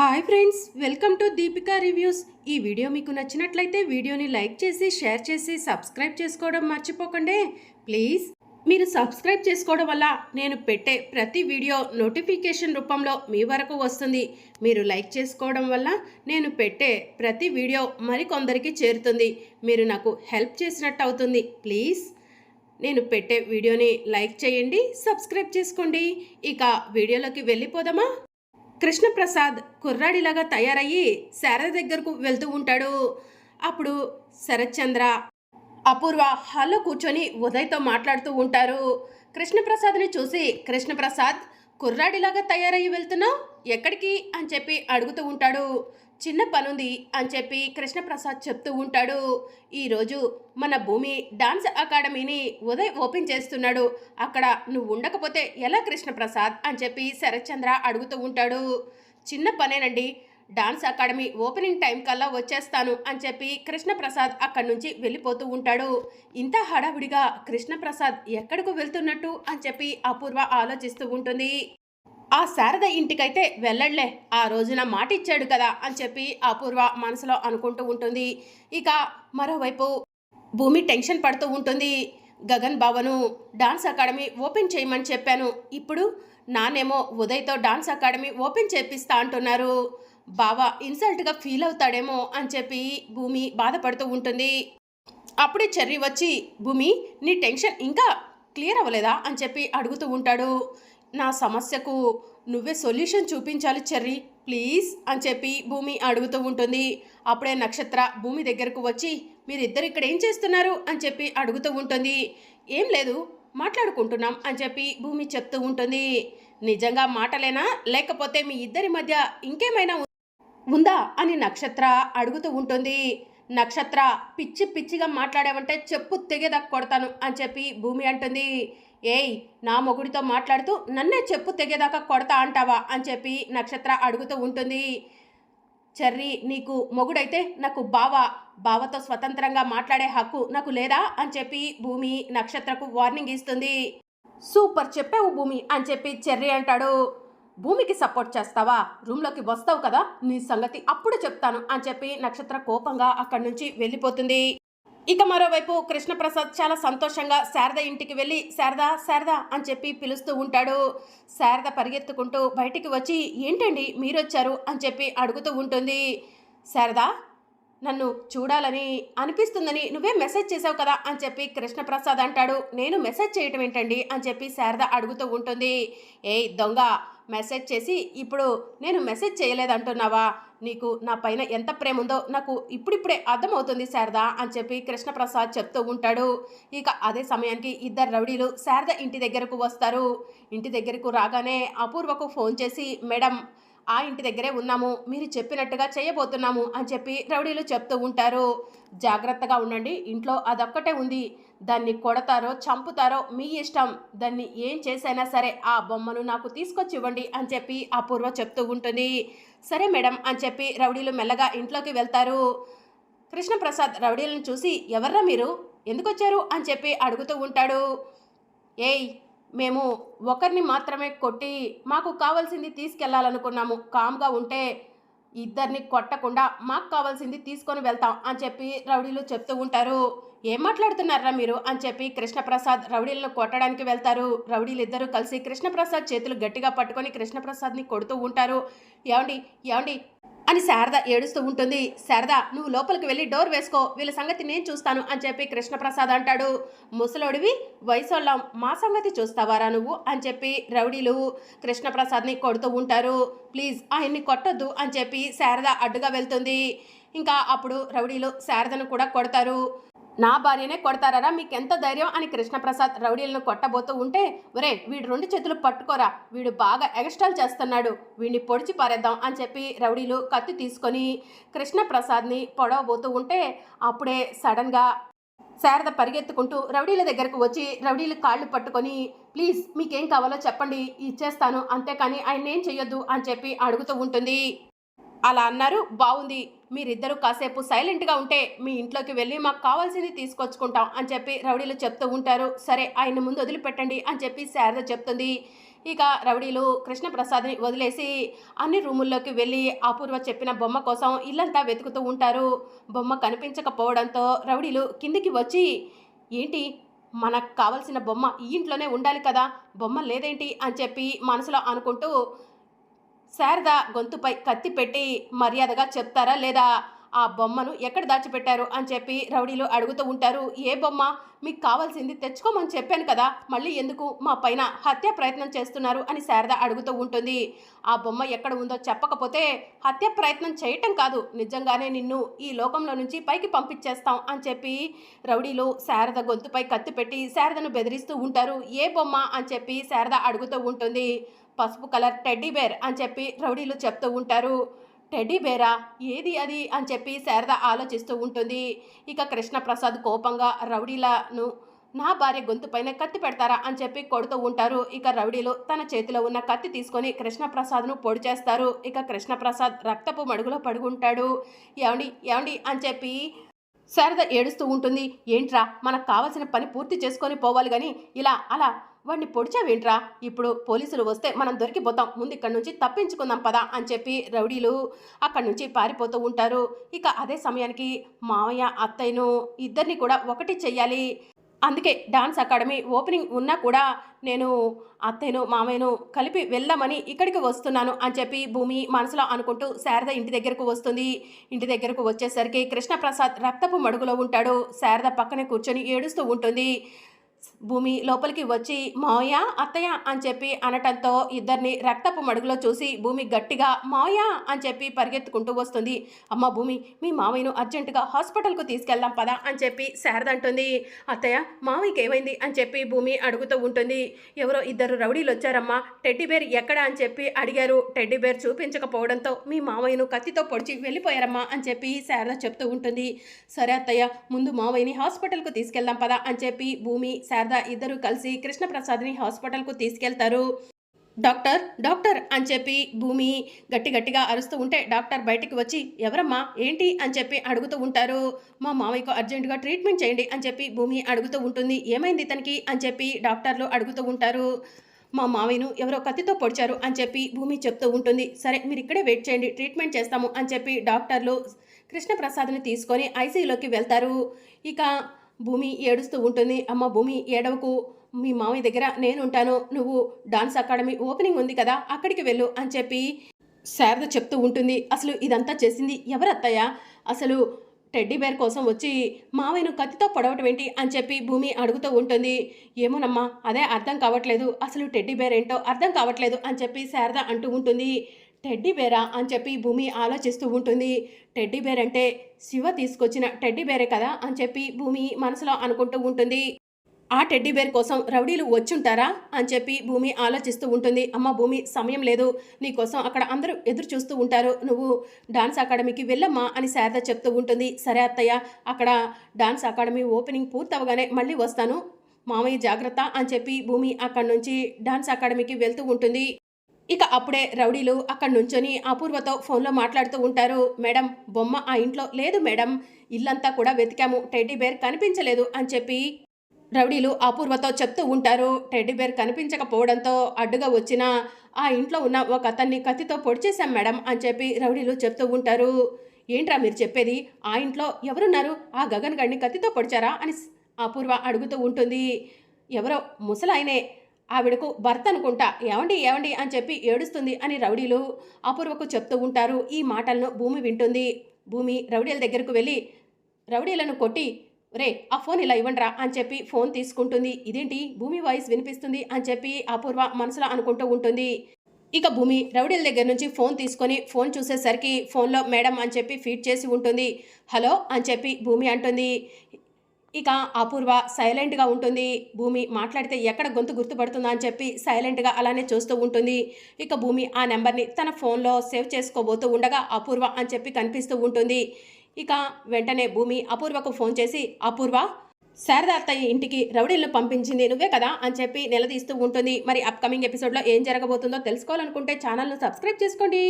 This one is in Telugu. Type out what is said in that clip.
Hi friends welcome to Deepika reviews ఈ వీడియో మీకు నచ్చినట్లయితే వీడియోని లైక్ చేసి షేర్ చేసి సబ్స్క్రైబ్ చేసుకోవడం మర్చిపోకండి. ప్లీజ్ మీరు సబ్స్క్రైబ్ చేసుకోవడం వల్ల నేను పెట్టే ప్రతి వీడియో నోటిఫికేషన్ రూపంలో మీ వరకు వస్తుంది. మీరు లైక్ చేసుకోవడం వల్ల నేను పెట్టే ప్రతి వీడియో మరికొందరికి చేరుతుంది. మీరు నాకు హెల్ప్ చేసినట్టు అవుతుంది. ప్లీజ్ నేను పెట్టే వీడియోని లైక్ చేయండి సబ్స్క్రైబ్ చేసుకోండి. ఇక వీడియోలోకి వెళ్ళిపోదామా? కృష్ణప్రసాద్ కుర్రాడిలాగా తయారయ్యి శారద దగ్గరకు వెళ్తూ ఉంటాడు. అప్పుడు శరత్చంద్ర అపూర్వ హాల్లో కూర్చొని ఉదయ్తో మాట్లాడుతూ ఉంటారు. కృష్ణప్రసాద్ని చూసి కృష్ణప్రసాద్ కుర్రాడిలాగా తయారయ్యి వెళ్తున్నావు? ఎక్కడికి? అని చెప్పి అడుగుతూ ఉంటాడు. చిన్న పనుంది అని చెప్పి కృష్ణప్రసాద్ చెప్తూ ఉంటాడు. ఈరోజు మన భూమి డాన్స్ అకాడమీని ఉదయ్ ఓపెన్ చేస్తున్నాడు. అక్కడ నువ్వు ఉండకపోతే ఎలా కృష్ణప్రసాద్? అని చెప్పి శరత్చంద్ర అడుగుతూ ఉంటాడు. చిన్న పనేనండి. డాన్స్ అకాడమీ ఓపెనింగ్ టైం కల్లా వచ్చేస్తాను అని చెప్పి కృష్ణప్రసాద్ అక్కడి నుంచి వెళ్ళిపోతూ ఉంటాడు. ఇంత హడావుడిగా కృష్ణప్రసాద్ ఎక్కడికి వెళ్తున్నట్టు అని చెప్పి అపూర్వ ఆలోచిస్తూ ఉంటుంది. ఆ శారద ఇంటికైతే వెళ్ళడ్లే ఆ రోజున మాట ఇచ్చాడు కదా అని చెప్పి అపూర్వ మనసులో అనుకుంటూ ఉంటుంది. ఇక మరోవైపు భూమి టెన్షన్ పడుతూ ఉంటుంది. గగన్ బావను డాన్స్ అకాడమీ ఓపెన్ చేయమని చెప్పాను. ఇప్పుడు నానేమో ఉదయ్తో డాన్స్ అకాడమీ ఓపెన్ చేపిస్తా అంటున్నారు. బావా ఇన్సల్ట్గా ఫీల్ అవుతాడేమో అని చెప్పి భూమి బాధపడుతూ ఉంటుంది. అప్పుడే చెర్రి వచ్చి భూమి నీ టెన్షన్ ఇంకా క్లియర్ అవ్వలేదా అని చెప్పి అడుగుతూ ఉంటాడు. నా సమస్యకు నువ్వే సొల్యూషన్ చూపించాలి చెర్రి ప్లీజ్ అని చెప్పి భూమి అడుగుతూ ఉంటుంది. అప్పుడే నక్షత్ర భూమి దగ్గరకు వచ్చి మీరిద్దరు ఇక్కడ ఏం చేస్తున్నారు అని చెప్పి అడుగుతూ ఉంటుంది. ఏం లేదు మాట్లాడుకుంటున్నాం అని చెప్పి భూమి చెప్తూ ఉంటుంది. నిజంగా మాటలేనా? లేకపోతే మీ ఇద్దరి మధ్య ఇంకేమైనా ఉందా అని నక్షత్ర అడుగుతూ ఉంటుంది. నక్షత్ర పిచ్చి పిచ్చిగా మాట్లాడావంటే చెప్పు తెగేదాకా కొడతాను అని చెప్పి భూమి అంటుంది. ఏయ్ నా మొగుడితో మాట్లాడుతూ నన్నే చెప్పు తెగేదాకా కొడతా అంటావా అని చెప్పి నక్షత్ర అడుగుతూ ఉంటుంది. చెర్రీ నీకు మొగుడైతే నాకు బావ బావతో స్వతంత్రంగా మాట్లాడే హక్కు నాకు లేదా అని చెప్పి భూమి నక్షత్రకు వార్నింగ్ ఇస్తుంది. సూపర్ చెప్పావు భూమి అని చెప్పి చెర్రీ అంటాడు. భూమికి సపోర్ట్ చేస్తావా? రూమ్లోకి వస్తావు కదా? నీ సంగతి అప్పుడు చెప్తాను అని చెప్పి నక్షత్ర కోపంగా అక్కడి నుంచి వెళ్ళిపోతుంది. ఇక మరోవైపు కృష్ణప్రసాద్ చాలా సంతోషంగా శారద ఇంటికి వెళ్ళి శారద శారద అని చెప్పి పిలుస్తూ ఉంటాడు. శారద పరిగెత్తుకుంటూ బయటికి వచ్చి ఏంటండి మీరొచ్చారు? అని చెప్పి అడుగుతూ ఉంటుంది. శారద నన్ను చూడాలని అనిపిస్తుందని నువ్వే మెసేజ్ చేసావు కదా? అని చెప్పి కృష్ణప్రసాద్ అంటాడు. నేను మెసేజ్ చేయటం ఏంటండి? అని చెప్పి శారద అడుగుతూ ఉంటుంది. ఏయ్ దొంగ మెసేజ్ చేసి ఇప్పుడు నేను మెసేజ్ చేయలేదంటున్నావా? నీకు నా పైన ఎంత ప్రేమ ఉందో నాకు ఇప్పుడిప్పుడే అర్థమవుతుంది శారద అని చెప్పి కృష్ణప్రసాద్ చెప్తూ ఉంటాడు. ఇక అదే సమయానికి ఇద్దరు రౌడీలు శారద ఇంటి దగ్గరకు వస్తారు. ఇంటి దగ్గరకు రాగానే అపూర్వకు ఫోన్ చేసి మేడం ఆ ఇంటి దగ్గరే ఉన్నాము మీరు చెప్పినట్టుగా చేయబోతున్నాము అని చెప్పి రౌడీలు చెప్తూ ఉంటారు. జాగ్రత్తగా ఉండండి ఇంట్లో అదొక్కటే ఉంది. దాన్ని కొడతారో చంపుతారో మీ ఇష్టం. దాన్ని ఏం చేసైనా సరే ఆ బొమ్మను నాకు తీసుకొచ్చి ఇవ్వండి అని చెప్పి అపూర్వ చెప్తూ ఉంటుంది. సరే మేడం అని చెప్పి రౌడీలు మెల్లగా ఇంట్లోకి వెళ్తారు. కృష్ణప్రసాద్ రౌడీలను చూసి ఎవర్రా మీరు? ఎందుకు వచ్చారు అని చెప్పి అడుగుతూ ఉంటాడు. ఏయ్ మేము ఒకరిని మాత్రమే కొట్టి మాకు కావాల్సింది తీసుకెళ్ళాలనుకున్నాము. కామ్గా ఉంటే ఇద్దరిని కొట్టకుండా మాకు కావాల్సింది తీసుకొని వెళ్తాం అని చెప్పి రౌడీలు చెప్తూ ఉంటారు. ఏం మాట్లాడుతున్నారా మీరు? అని చెప్పి కృష్ణప్రసాద్ రౌడీలను కొట్టడానికి వెళ్తారు. రౌడీలు ఇద్దరు కలిసి కృష్ణప్రసాద్ చేతులు గట్టిగా పట్టుకొని కృష్ణప్రసాద్ని కొడుతూ ఉంటారు. ఏమండి? ఏమండి? అని శారద ఏడుస్తూ ఉంటుంది. శారద నువ్వు లోపలికి వెళ్ళి డోర్ వేసుకో వీళ్ళ సంగతి నేను చూస్తాను అని చెప్పి కృష్ణప్రసాద్ అంటాడు. ముసలోడివి వయసోళ్ళం మా సంగతి చూస్తావారా నువ్వు? అని చెప్పి రౌడీలు కృష్ణప్రసాద్ని కొడుతూ ఉంటారు. ప్లీజ్ ఆయన్ని కొట్టొద్దు అని చెప్పి శారద అడ్డుగా వెళ్తుంది. ఇంకా అప్పుడు రౌడీలు శారదను కూడా కొడతారు. నా భార్యనే కొడతారా మీకు ఎంత ధైర్యం అని కృష్ణప్రసాద్ రౌడీలను కొట్టబోతూ ఉంటే ఒరే వీడు రెండు చేతులు పట్టుకోరా. వీడు బాగా ఎగస్టాల్ చేస్తున్నాడు. వీడిని పొడిచి పారేద్దాం అని చెప్పి రౌడీలు కత్తి తీసుకొని కృష్ణప్రసాద్ని పొడవబోతూ ఉంటే అప్పుడే సడన్గా శారద పరిగెత్తుకుంటూ రౌడీల దగ్గరకు వచ్చి రౌడీలు కాళ్ళు పట్టుకొని ప్లీజ్ మీకేం కావాలో చెప్పండి ఇచ్చేస్తాను. అంతేకాని ఆయన ఏం చెయ్యొద్దు అని చెప్పి అడుగుతూ ఉంటుంది. అలా అన్నారు. బాగుంది మీరిద్దరూ కాసేపు సైలెంట్గా ఉంటే మీ ఇంట్లోకి వెళ్ళి మాకు కావాల్సింది తీసుకొచ్చుకుంటాం అని చెప్పి రౌడీలు చెప్తూ ఉంటారు. సరే ఆయన ముందు వదిలిపెట్టండి అని చెప్పి శారద చెప్తుంది. ఇక రౌడీలు కృష్ణప్రసాద్ని వదిలేసి అన్ని రూముల్లోకి వెళ్ళి అపూర్వ చెప్పిన బొమ్మ కోసం ఇల్లంతా వెతుకుతూ ఉంటారు. బొమ్మ కనిపించకపోవడంతో రౌడీలు కిందికి వచ్చి ఏంటి? మనకు కావలసిన బొమ్మ ఈ ఇంట్లోనే ఉండాలి కదా? బొమ్మ లేదేంటి? అని చెప్పి మనసులో అనుకుంటూ శారద గొంతుపై కత్తి పెట్టి మర్యాదగా చెప్తారా? లేదా ఆ బొమ్మను ఎక్కడ దాచిపెట్టారు? అని చెప్పి రౌడీలు అడుగుతూ ఉంటారు. ఏ బొమ్మ? మీకు కావాల్సింది తెచ్చుకోమని చెప్పాను కదా. మళ్ళీ ఎందుకు మా పైన హత్య ప్రయత్నం చేస్తున్నారు? అని శారద అడుగుతూ ఉంటుంది. ఆ బొమ్మ ఎక్కడ ఉందో చెప్పకపోతే హత్య ప్రయత్నం చేయటం కాదు. నిజంగానే నిన్ను ఈ లోకంలో నుంచి పైకి పంపించేస్తాం అని చెప్పి రౌడీలు శారద గొంతుపై కత్తి పెట్టి శారదను బెదిరిస్తూ ఉంటారు. ఏ బొమ్మ? అని చెప్పి శారద అడుగుతూ ఉంటుంది. పసుపు కలర్ టెడ్డీ బేర్ అని చెప్పి రౌడీలు చెప్తూ ఉంటారు. టెడ్డీ బేరా? ఏది అది? అని చెప్పి శారద ఆలోచిస్తూ ఉంటుంది. ఇక కృష్ణప్రసాద్ కోపంగా రౌడీలను నా భార్య గొంతు పైన కత్తి పెడతారా అని చెప్పి కొడుతూ ఉంటారు. ఇక రౌడీలు తన చేతిలో ఉన్న కత్తి తీసుకొని కృష్ణప్రసాద్ను పొడి చేస్తారు. ఇక కృష్ణప్రసాద్ రక్తపు మడుగులో పడుకుంటాడు. ఏమండి ఏమండి అని చెప్పి శారద ఏడుస్తూ ఉంటుంది. ఏంట్రా? మనకు కావాల్సిన పని పూర్తి చేసుకొని పోవాలి కానీ ఇలా అలా వాడిని పొడిచావేంట్రా? ఇప్పుడు పోలీసులు వస్తే మనం దొరికిపోతాం. ముందు ఇక్కడి నుంచి తప్పించుకుందాం పదా అని చెప్పి రౌడీలు అక్కడి నుంచి పారిపోతూ ఉంటారు. ఇక అదే సమయానికి మామయ్య అత్తయ్యను ఇద్దరిని కూడా ఒకటి చెయ్యాలి. అందుకే డాన్స్ అకాడమీ ఓపెనింగ్ ఉన్నా కూడా నేను అత్తయ్యను మామయ్యను కలిపి వెళ్దామని ఇక్కడికి వస్తున్నాను అని చెప్పి భూమి మనసులో అనుకుంటూ శారద ఇంటి దగ్గరకు వస్తుంది. ఇంటి దగ్గరకు వచ్చేసరికి కృష్ణప్రసాద్ రక్తపు మడుగులో ఉంటాడు. శారద పక్కనే కూర్చొని ఏడుస్తూ ఉంటుంది. భూమి లోపలికి వచ్చి మావయ్య అత్తయ్య అని చెప్పి అనటంతో ఇద్దరిని రక్తపు మడుగులో చూసి భూమి గట్టిగా మావయ్య అని చెప్పి పరిగెత్తుకుంటూ వస్తుంది. అమ్మ భూమి మీ మావయ్యను అర్జెంటుగా హాస్పిటల్కు తీసుకెళ్దాం పదా అని చెప్పి శారద అంటుంది. అత్తయ్య మావయ్యకి ఏమైంది అని చెప్పి భూమి అడుగుతూ ఉంటుంది. ఎవరో ఇద్దరు రౌడీలు వచ్చారమ్మా టెడ్డీబేర్ ఎక్కడ? అని చెప్పి అడిగారు. టెడ్డీబేర్ చూపించకపోవడంతో మీ మావయ్యను కత్తితో పొడిచి వెళ్ళిపోయారమ్మా అని చెప్పి శారద చెప్తూ ఉంటుంది. సరే అత్తయ్య ముందు మావయ్యని హాస్పిటల్కు తీసుకెళ్దాం పదా అని చెప్పి భూమి శారద ఇద్దరు కలిసి కృష్ణప్రసాద్ని హాస్పిటల్కు తీసుకెళ్తారు. డాక్టర్ డాక్టర్ అని చెప్పి భూమి గట్టి గట్టిగా అరుస్తూ ఉంటే డాక్టర్ బయటికి వచ్చి ఎవరమ్మా ఏంటి? అని చెప్పి అడుగుతూ ఉంటారు. మా మామయ్యకు అర్జెంటుగా ట్రీట్మెంట్ చేయండి అని చెప్పి భూమి అడుగుతూ ఉంటుంది. ఏమైంది ఇతనికి? అని చెప్పి డాక్టర్లు అడుగుతూ ఉంటారు. మా మామయ్యను ఎవరో కత్తితో పొడిచారు అని చెప్పి భూమి చెప్తూ ఉంటుంది. సరే మీరు ఇక్కడే వెయిట్ చేయండి ట్రీట్మెంట్ చేస్తాము అని చెప్పి డాక్టర్లు కృష్ణప్రసాద్ని తీసుకొని ఐసీయూలోకి వెళ్తారు. ఇక భూమి ఏడుస్తూ ఉంటుంది. అమ్మ భూమి ఏడవకు. మీ మామయ్య దగ్గర నేను ఉంటాను నువ్వు డాన్స్ అకాడమీ ఓపెనింగ్ ఉంది కదా అక్కడికి వెళ్ళు అని చెప్పి శారద చెప్తూ ఉంటుంది. అసలు ఇదంతా చేసింది ఎవరత్తయ్య అసలు టెడ్డీ బేర్ కోసం వచ్చి మావయ్యను కత్తితో పొడవటం ఏంటి అని చెప్పి భూమి అడుగుతూ ఉంటుంది. ఏమోనమ్మా అదే అర్థం కావట్లేదు. అసలు టెడ్డీ బేర్ ఏంటో అర్థం కావట్లేదు అని చెప్పి శారద అంటూ ఉంటుంది. టెడ్డీ బేరా అని చెప్పి భూమి ఆలోచిస్తూ ఉంటుంది. టెడ్డీ బేర్ అంటే శివ తీసుకొచ్చిన టెడ్డీ బేరే కదా అని చెప్పి భూమి మనసులో అనుకుంటూ ఉంటుంది. ఆ టెడ్డీ బేర్ కోసం రౌడీలు వచ్చుంటారా అని చెప్పి భూమి ఆలోచిస్తూ ఉంటుంది. అమ్మ భూమి సమయం లేదు. నీకోసం అక్కడ అందరూ ఎదురు చూస్తూ ఉంటారు. నువ్వు డాన్స్ అకాడమీకి వెళ్ళమ్మా అని శారద చెప్తూ ఉంటుంది. సరే అత్తయ్య అక్కడ డాన్స్ అకాడమీ ఓపెనింగ్ పూర్తవగానే మళ్ళీ వస్తాను. మామయ్య జాగ్రత్త అని చెప్పి భూమి అక్కడి నుంచి డాన్స్ అకాడమీకి వెళ్తూ ఉంటుంది. ఇక అప్పుడే రౌడీలు అక్కడ నుంచొని అపూర్వతో ఫోన్లో మాట్లాడుతూ ఉంటారు. మేడం బొమ్మ ఆ ఇంట్లో లేదు మేడం. ఇల్లంతా కూడా వెతికాము. టెడ్డీ బేర్ కనిపించలేదు అని చెప్పి రౌడీలు అపూర్వతో చెప్తూ ఉంటారు. టెడ్డీ బేర్ కనిపించకపోవడంతో అడ్డుగా వచ్చిన ఆ ఇంట్లో ఉన్న ఒక అతన్ని కత్తితో పొడిచేశాం మేడం అని చెప్పి రౌడీలు చెప్తూ ఉంటారు. ఏంట్రా మీరు చెప్పేది? ఆ ఇంట్లో ఎవరున్నారు? ఆ గగన్ గడిని కత్తితో పొడిచారా? అని అపూర్వ అడుగుతూ ఉంటుంది. ఎవరో ముసలాయనే. ఆవిడకు భర్త అనుకుంటా ఏమండి ఏమండి అని చెప్పి ఏడుస్తుంది అని రౌడీలు అపూర్వకు చెప్తూ ఉంటారు. ఈ మాటలను భూమి వింటుంది. భూమి రౌడీల దగ్గరకు వెళ్ళి రౌడీలను కొట్టి రే ఆ ఫోన్ ఇలా ఇవ్వండిరా అని చెప్పి ఫోన్ తీసుకుంటుంది. ఇదేంటి? భూమి వాయిస్ వినిపిస్తుంది అని చెప్పి అపూర్వ మనసులో అనుకుంటూ ఉంటుంది. ఇక భూమి రౌడీల దగ్గర నుంచి ఫోన్ తీసుకొని ఫోన్ చూసేసరికి ఫోన్లో మేడం అని చెప్పి ఫీడ్ చేసి ఉంటుంది. హలో అని చెప్పి భూమి అంటుంది. ఇక అపూర్వ సైలెంట్గా ఉంటుంది. భూమి మాట్లాడితే ఎక్కడ గొంతు గుర్తుపడుతుందా అని చెప్పి సైలెంట్గా అలానే చూస్తూ ఉంటుంది. ఇక భూమి ఆ నెంబర్ని తన ఫోన్లో సేవ్ చేసుకోబోతూ ఉండగా అపూర్వ అని చెప్పి కనిపిస్తూ ఉంటుంది. ఇక వెంటనే భూమి అపూర్వకు ఫోన్ చేసి అపూర్వ శారదా అత్తయ్య ఇంటికి రౌడీలను పంపించింది నువ్వే కదా? అని చెప్పి నిలదీస్తూ ఉంటుంది. మరి అప్కమింగ్ ఎపిసోడ్లో ఏం జరగబోతుందో తెలుసుకోవాలనుకుంటే ఛానల్ను సబ్స్క్రైబ్ చేసుకోండి.